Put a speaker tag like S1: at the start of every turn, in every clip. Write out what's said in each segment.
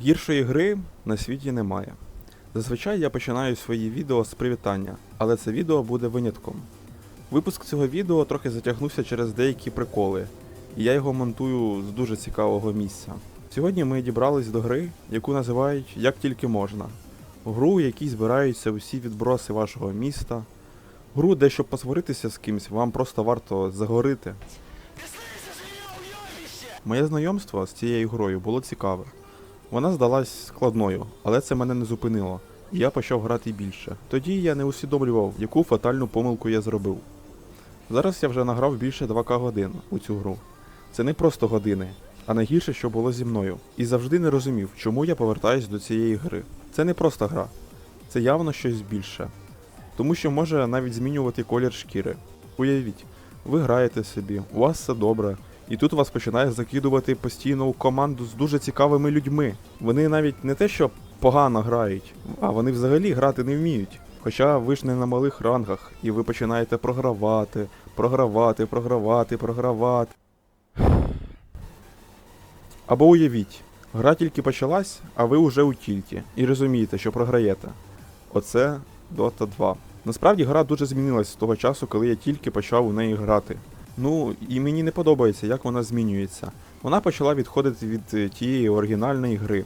S1: Гіршої гри на світі немає. Зазвичай я починаю свої відео з привітання, але це відео буде винятком. Випуск цього відео трохи затягнувся через деякі приколи, і я його монтую з дуже цікавого місця. Сьогодні ми дібрались до гри, яку називають Як тільки можна. Гру, у якій збираються усі відброси вашого міста. Гру, де щоб посваритися з кимсь, вам просто варто загорити. Моє знайомство з цією грою було цікаве. Вона здалась складною, але це мене не зупинило, і я почав грати більше. Тоді я не усвідомлював, яку фатальну помилку я зробив. Зараз я вже награв більше 2К годин у цю гру. Це не просто години, а найгірше, що було зі мною. І завжди не розумів, чому я повертаюсь до цієї гри. Це не просто гра, це явно щось більше. Тому що може навіть змінювати колір шкіри. Уявіть, ви граєте собі, у вас все добре, і тут вас починає закидувати постійно у команду з дуже цікавими людьми. Вони навіть не те, що погано грають, а вони взагалі грати не вміють. Хоча ви ж не на малих рангах, і ви починаєте програвати, програвати, програвати, програвати. Або уявіть, гра тільки почалась, а ви вже у тільті, і розумієте, що програєте. Оце Dota 2. Насправді гра дуже змінилась з того часу, коли я тільки почав у неї грати. Ну, і мені не подобається, як вона змінюється. Вона почала відходити від е, тієї оригінальної гри.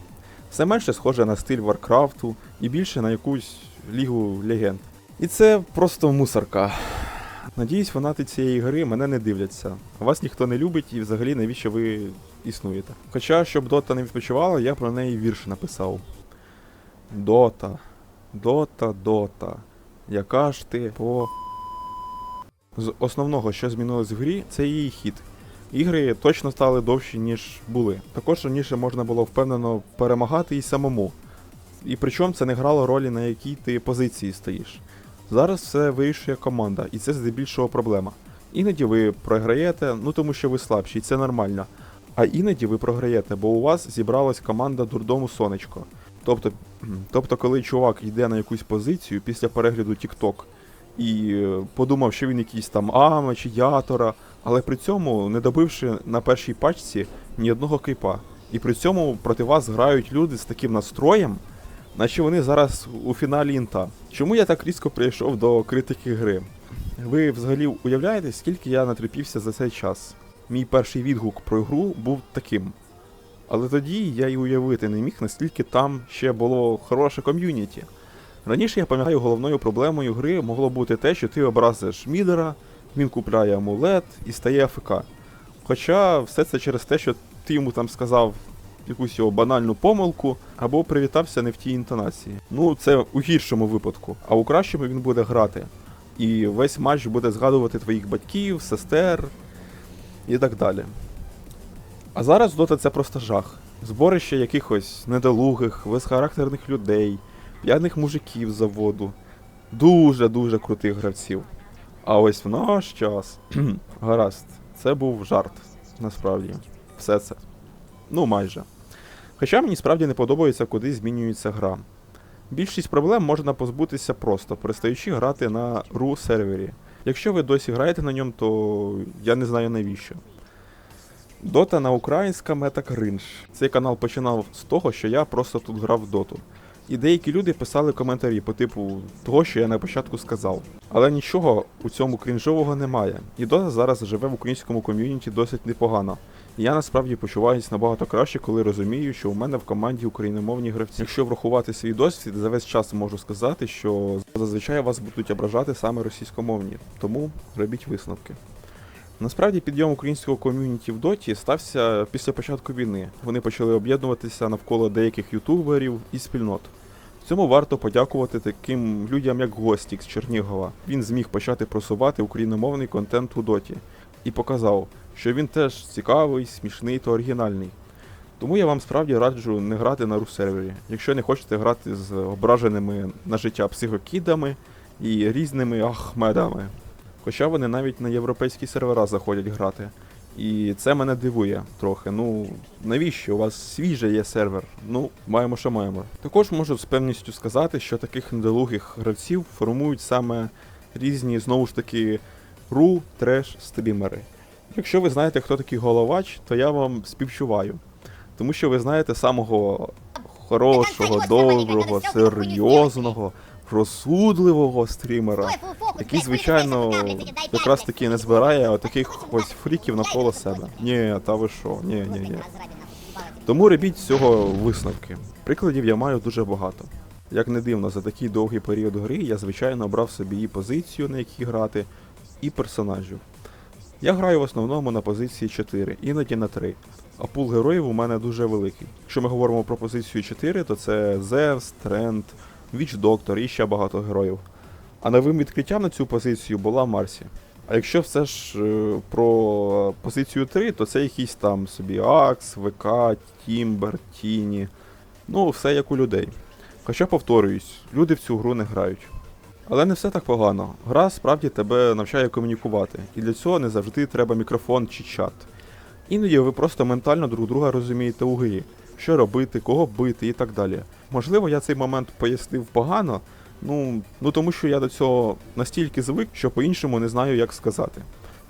S1: Все менше схоже на стиль Варкрафту і більше на якусь Лігу Легенд. І це просто мусорка. Надіюсь, фанати цієї гри мене не дивляться. Вас ніхто не любить і взагалі навіщо ви існуєте. Хоча, щоб Дота не відпочивала, я про неї вірш написав. Дота. Дота, Дота. Яка ж ти по. З основного, що змінилось в грі, це її хід. Ігри точно стали довші, ніж були. Також раніше можна було впевнено перемагати і самому. І причому це не грало ролі, на якій ти позиції стоїш. Зараз все вирішує команда, і це здебільшого проблема. Іноді ви програєте, ну тому що ви слабші, і це нормально. А іноді ви програєте, бо у вас зібралась команда дурдому сонечко. Тобто, тобто, коли чувак йде на якусь позицію після перегляду TikTok і подумав, що він якийсь там ама чи ятора, але при цьому не добивши на першій пачці ні одного кріпа. І при цьому проти вас грають люди з таким настроєм, наче вони зараз у фіналі інта. Чому я так різко прийшов до критики гри? Ви взагалі уявляєте, скільки я натрапівся за цей час? Мій перший відгук про гру був таким. Але тоді я й уявити не міг, наскільки там ще було хороше ком'юніті. Раніше я пам'ятаю, головною проблемою гри могло бути те, що ти образиш мідера, він купляє амулет і стає АФК. Хоча все це через те, що ти йому там сказав якусь його банальну помилку, або привітався не в тій інтонації. Ну, це у гіршому випадку, а у кращому він буде грати. І весь матч буде згадувати твоїх батьків, сестер і так далі. А зараз Дота це просто жах. Зборище якихось недолугих, безхарактерних людей, п'яних мужиків заводу, дуже-дуже крутих гравців. А ось в наш час. Гаразд, це був жарт, насправді. Все це. Ну, майже. Хоча мені справді не подобається, куди змінюється гра. Більшість проблем можна позбутися просто, перестаючи грати на RU сервері. Якщо ви досі граєте на ньому, то я не знаю навіщо. Дота на українська мета кринж. Цей канал починав з того, що я просто тут грав в доту. І деякі люди писали коментарі по типу того, що я на початку сказав. Але нічого у цьому крінжового немає. І Дота зараз живе в українському ком'юніті досить непогано. Я насправді почуваюсь набагато краще, коли розумію, що у мене в команді україномовні гравці. Якщо врахувати свій досвід, за весь час можу сказати, що зазвичай вас будуть ображати саме російськомовні, тому робіть висновки. Насправді підйом українського ком'юніті в Доті стався після початку війни. Вони почали об'єднуватися навколо деяких ютуберів і спільнот. Цьому варто подякувати таким людям, як Гостік з Чернігова. Він зміг почати просувати україномовний контент у Доті і показав, що він теж цікавий, смішний та оригінальний. Тому я вам справді раджу не грати на рус-сервері, якщо не хочете грати з ображеними на життя психокідами і різними ахмедами. Хоча вони навіть на європейські сервера заходять грати. І це мене дивує трохи. Ну навіщо? У вас свіжий є сервер? Ну, маємо, що маємо. Також можу з певністю сказати, що таких недолугих гравців формують саме різні, знову ж таки, ру, треш, стрімери. Якщо ви знаєте, хто такий головач, то я вам співчуваю. Тому що ви знаєте самого хорошого, доброго, серйозного, розсудливого стрімера, який, звичайно, якраз таки не збирає таких ось фріків навколо себе. Ні, та ви що, ні, ні, ні. Тому робіть з цього висновки. Прикладів я маю дуже багато. Як не дивно, за такий довгий період гри я звичайно обрав собі і позицію, на якій грати, і персонажів. Я граю в основному на позиції 4, іноді на 3. А пул героїв у мене дуже великий. Якщо ми говоримо про позицію 4, то це Зевс, Тренд, Віч Доктор і ще багато героїв. А новим відкриттям на цю позицію була Марсі. А якщо все ж е, про позицію 3, то це якісь там собі Акс, ВК, Тімбер, Тіні. Ну, все як у людей. Хоча повторююсь, люди в цю гру не грають. Але не все так погано. Гра справді тебе навчає комунікувати, і для цього не завжди треба мікрофон чи чат. Іноді ви просто ментально друг друга розумієте у грі, що робити, кого бити і так далі. Можливо, я цей момент пояснив погано, ну, ну тому що я до цього настільки звик, що по-іншому не знаю, як сказати.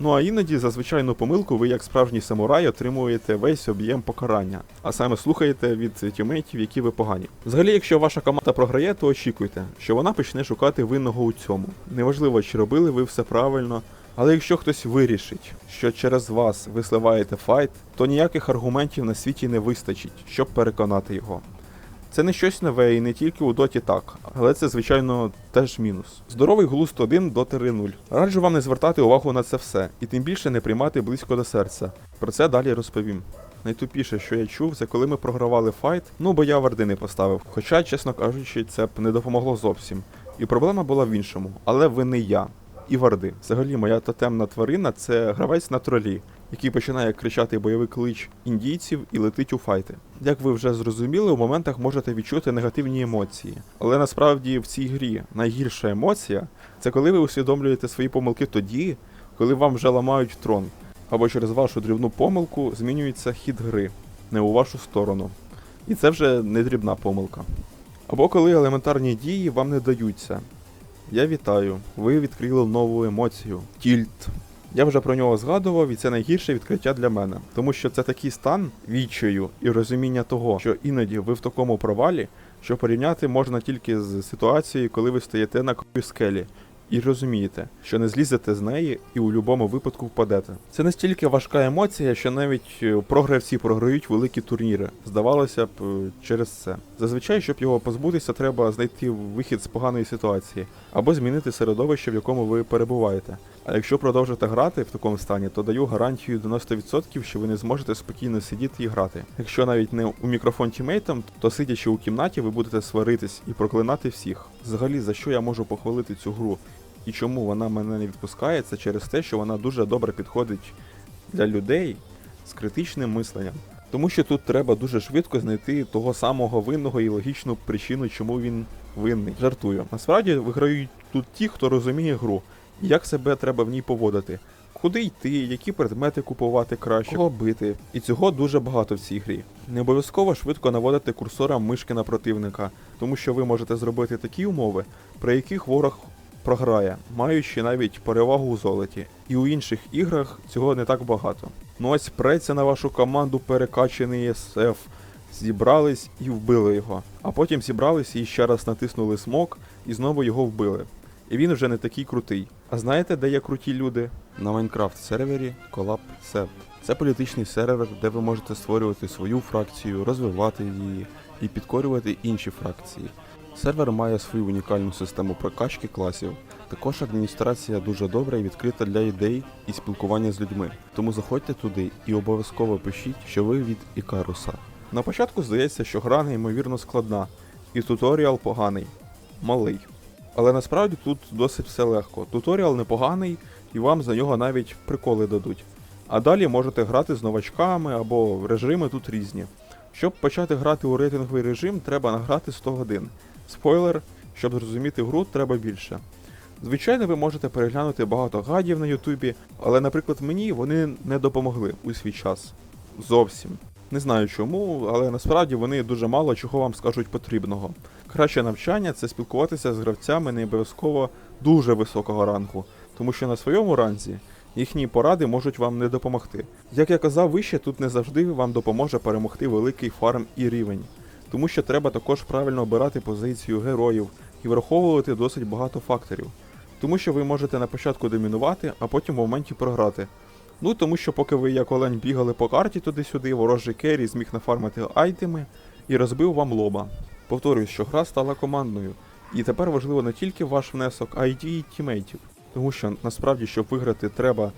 S1: Ну а іноді за звичайну помилку ви, як справжній самурай, отримуєте весь об'єм покарання, а саме слухаєте від тімейтів, які ви погані. Взагалі, якщо ваша команда програє, то очікуйте, що вона почне шукати винного у цьому. Неважливо, чи робили ви все правильно. Але якщо хтось вирішить, що через вас ви сливаєте файт, то ніяких аргументів на світі не вистачить, щоб переконати його. Це не щось нове і не тільки у доті так, але це, звичайно, теж мінус. Здоровий глузд 1 до 0. Раджу вам не звертати увагу на це все, і тим більше не приймати близько до серця. Про це далі розповім. Найтупіше, що я чув, це коли ми програвали файт, ну бо я варди не поставив. Хоча, чесно кажучи, це б не допомогло зовсім. І проблема була в іншому, але ви не я. І варди. Взагалі, моя тотемна тварина це гравець на тролі, який починає кричати бойовий клич індійців і летить у файти. Як ви вже зрозуміли, у моментах можете відчути негативні емоції. Але насправді в цій грі найгірша емоція це коли ви усвідомлюєте свої помилки тоді, коли вам вже ламають трон, або через вашу дрібну помилку змінюється хід гри, не у вашу сторону. І це вже не дрібна помилка. Або коли елементарні дії вам не даються. Я вітаю, ви відкрили нову емоцію тільт. Я вже про нього згадував, і це найгірше відкриття для мене, тому що це такий стан відчаю і розуміння того, що іноді ви в такому провалі, що порівняти можна тільки з ситуацією, коли ви стоїте на скелі. І розумієте, що не злізете з неї і у будь-якому випадку впадете. Це настільки важка емоція, що навіть е, програвці програють великі турніри. Здавалося б, е, через це. Зазвичай, щоб його позбутися, треба знайти вихід з поганої ситуації або змінити середовище, в якому ви перебуваєте. А якщо продовжите грати в такому стані, то даю гарантію 90%, що ви не зможете спокійно сидіти і грати. Якщо навіть не у мікрофон тімейтам, то сидячи у кімнаті, ви будете сваритись і проклинати всіх. Взагалі, за що я можу похвалити цю гру? І чому вона мене не відпускає, це через те, що вона дуже добре підходить для людей з критичним мисленням. Тому що тут треба дуже швидко знайти того самого винного і логічну причину, чому він винний. Жартую. Насправді виграють тут ті, хто розуміє гру, як себе треба в ній поводити. Куди йти, які предмети купувати краще, кого бити. І цього дуже багато в цій грі. Не обов'язково швидко наводити курсором мишки на противника, тому що ви можете зробити такі умови, при яких ворог програє, маючи навіть перевагу у золоті. І у інших іграх цього не так багато. Ну ось преться на вашу команду перекачаний СФ. Зібрались і вбили його. А потім зібрались і ще раз натиснули смок і знову його вбили. І він вже не такий крутий. А знаєте, де є круті люди? На Майнкрафт сервері Collab Set. Це політичний сервер, де ви можете створювати свою фракцію, розвивати її і підкорювати інші фракції. Сервер має свою унікальну систему прокачки класів. Також адміністрація дуже добра і відкрита для ідей і спілкування з людьми. Тому заходьте туди і обов'язково пишіть, що ви від Ікаруса. На початку здається, що гра неймовірно складна, і туторіал поганий, малий. Але насправді тут досить все легко. Туторіал непоганий, і вам за нього навіть приколи дадуть. А далі можете грати з новачками або режими тут різні. Щоб почати грати у рейтинговий режим, треба награти 100 годин. Спойлер, щоб зрозуміти гру, треба більше. Звичайно, ви можете переглянути багато гадів на Ютубі, але, наприклад, мені вони не допомогли у свій час. Зовсім. Не знаю чому, але насправді вони дуже мало чого вам скажуть потрібного. Краще навчання це спілкуватися з гравцями не обов'язково дуже високого рангу, тому що на своєму ранзі їхні поради можуть вам не допомогти. Як я казав вище, тут не завжди вам допоможе перемогти великий фарм і рівень. Тому що треба також правильно обирати позицію героїв і враховувати досить багато факторів. Тому що ви можете на початку домінувати, а потім в моменті програти. Ну тому що поки ви як олень бігали по карті туди-сюди, ворожий керрі зміг нафармити айтеми і розбив вам лоба. Повторюю, що гра стала командною, і тепер важливо не тільки ваш внесок, а й дії тімейтів. Тому що насправді, щоб виграти, треба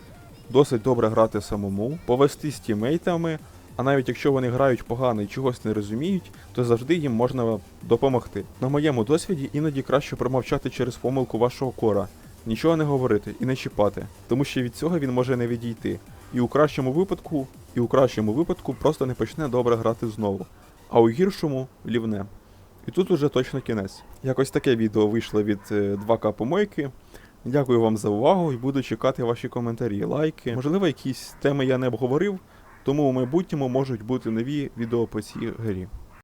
S1: досить добре грати самому, повести з тімейтами, а навіть якщо вони грають погано і чогось не розуміють, то завжди їм можна допомогти. На моєму досвіді іноді краще промовчати через помилку вашого кора, нічого не говорити і не чіпати, тому що від цього він може не відійти. І у кращому випадку, і у кращому випадку просто не почне добре грати знову, а у гіршому лівне. І тут уже точно кінець. Якось таке відео вийшло від е, 2К помойки. Дякую вам за увагу і буду чекати ваші коментарі, лайки. Можливо, якісь теми я не обговорив, тому у майбутньому можуть бути нові відео по цій грі.